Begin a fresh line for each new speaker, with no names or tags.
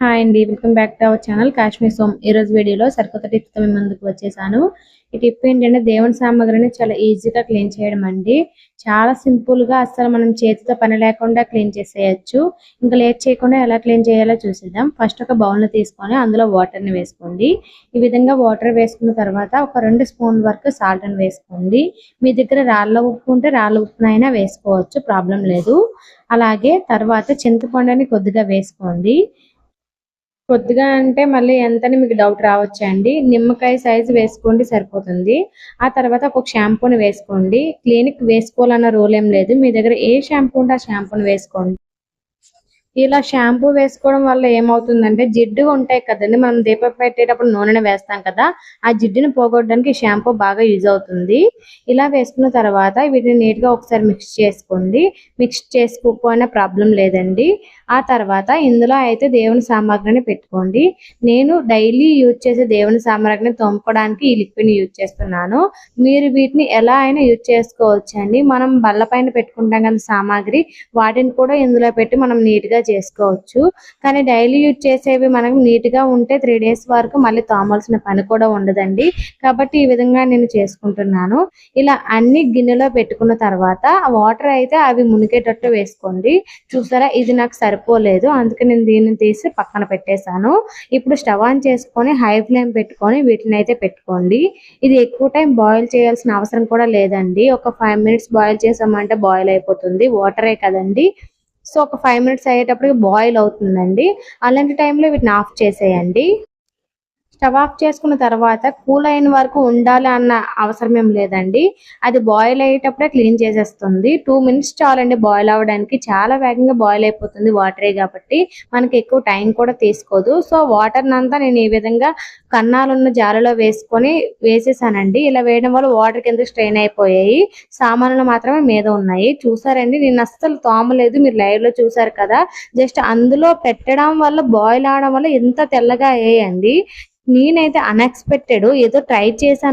Hi అండి welcome back to our channel Kashmir soan ఈ రోజు వీడియోలో సరికొత్త టిప్స్తో మేము ముందుకు వచ్చేసాను. ఈ టిప్ ఏంటంటే దేవుని సామాగ్రిని చాలా ఈజీగా క్లీన్ చేయడం అండి. చాలా సింపుల్గా అసలు మనం చేతితో పని లేకుండా క్లీన్ చేసేయచ్చు. ఇంకా లేట్ చేయకుండా ఎలా క్లీన్ చేయాలో చూసేద్దాం. ఫస్ట్ ఒక బౌల్ని తీసుకొని అందులో వాటర్ని వేసుకోండి. ఈ విధంగా వాటర్ వేసుకున్న తర్వాత ఒక రెండు స్పూన్ వరకు సాల్ట్ని వేసుకోండి. మీ దగ్గర రాళ్ళ ఉప్పు ఉంటే రాళ్ళ ఉప్పునైనా వేసుకోవచ్చు. ప్రాబ్లం లేదు. అలాగే తర్వాత చింతపండుని కొద్దిగా వేసుకోండి. కొద్దిగా అంటే మళ్ళీ ఎంతని మీకు డౌట్ రావచ్చండి. నిమ్మకాయ సైజు వేసుకోండి సరిపోతుంది. ఆ తర్వాత ఒక షాంపూని వేసుకోండి. క్లినిక్ వేసుకోవాలన్న రూల్ ఏం లేదు. మీ దగ్గర ఏ షాంపూ ఉంటే ఆ షాంపూని వేసుకోండి. ఇలా షాంపూ వేసుకోవడం వల్ల ఏమవుతుందంటే జిడ్డు ఉంటాయి కదండి. మనం దీపం పెట్టేటప్పుడు నూనె వేస్తాం కదా ఆ జిడ్డుని పోగొట్టడానికి షాంపూ బాగా యూజ్ అవుతుంది. ఇలా వేసుకున్న తర్వాత వీటిని నీట్గా ఒకసారి మిక్స్ చేసుకోండి. మిక్స్ చేసుకోకపోయినా ప్రాబ్లం లేదండి. ఆ తర్వాత ఇందులో అయితే దేవుని సామాగ్రిని పెట్టుకోండి. నేను డైలీ యూజ్ చేసే దేవుని సామాగ్రిని తోముకోవడానికి ఈ లిక్విడ్ని యూజ్ చేస్తున్నాను. మీరు వీటిని ఎలా అయినా యూజ్ చేసుకోవచ్చు అండి మనం బల్ల పైన పెట్టుకుంటాం కదా సామాగ్రి వాటిని కూడా ఇందులో పెట్టి మనం నీట్గా చేసుకోవచ్చు. కానీ డైలీ యూజ్ చేసేవి మనకు నీట్గా ఉంటే త్రీ డేస్ వరకు మళ్ళీ తోమాల్సిన పని కూడా ఉండదండి. కాబట్టి ఈ విధంగా నేను చేసుకుంటున్నాను. ఇలా అన్ని గిన్నెలో పెట్టుకున్న తర్వాత వాటర్ అయితే అవి మునిగేటట్టు వేసుకోండి. చూసారా? ఇది నాకు సరిపోలేదు. అందుకే నేను దీన్ని తీసి పక్కన పెట్టేశాను. ఇప్పుడు స్టవ్ ఆన్ చేసుకొని హై ఫ్లేమ్ పెట్టుకొని వీటిని అయితే పెట్టుకోండి. ఇది ఎక్కువ టైం బాయిల్ చేయాల్సిన అవసరం కూడా లేదండి. ఒక ఫైవ్ మినిట్స్ బాయిల్ చేసామంటే బాయిల్ అయిపోతుంది. వాటరే కదండి. సో ఒక ఫైవ్ మినిట్స్ అయ్యేటప్పటికి బాయిల్ అవుతుందండి. అలాంటి టైంలో వీటిని ఆఫ్ చేసేయండి. స్టవ్ ఆఫ్ చేసుకున్న తర్వాత కూల్ అయిన వరకు ఉండాలి అన్న అవసరం ఏం లేదండి. అది బాయిల్ అయ్యేటప్పుడే క్లీన్ చేసేస్తుంది. టూ మినిట్స్ చాలండి బాయిల్ అవ్వడానికి. చాలా వేగంగా బాయిల్ అయిపోతుంది వాటరే కాబట్టి మనకి ఎక్కువ టైం కూడా తీసుకోదు. సో వాటర్ అంతా నేను ఈ విధంగా కన్నాలున్న జాలలో వేసుకొని వేసేసానండి. ఇలా వేయడం వల్ల వాటర్ కింద స్ట్రెయిన్ అయిపోయాయి. సామాన్లు మాత్రమే మీద ఉన్నాయి. చూసారండి? నేను అస్సలు తోమలేదు. మీరు లైవ్లో చూసారు కదా? జస్ట్ అందులో పెట్టడం వల్ల బాయిల్ అవడం వల్ల ఎంత తెల్లగా అయ్యాయండి. నేనైతే అన్ఎక్స్పెక్టెడ్ ఏదో ట్రై చేశాను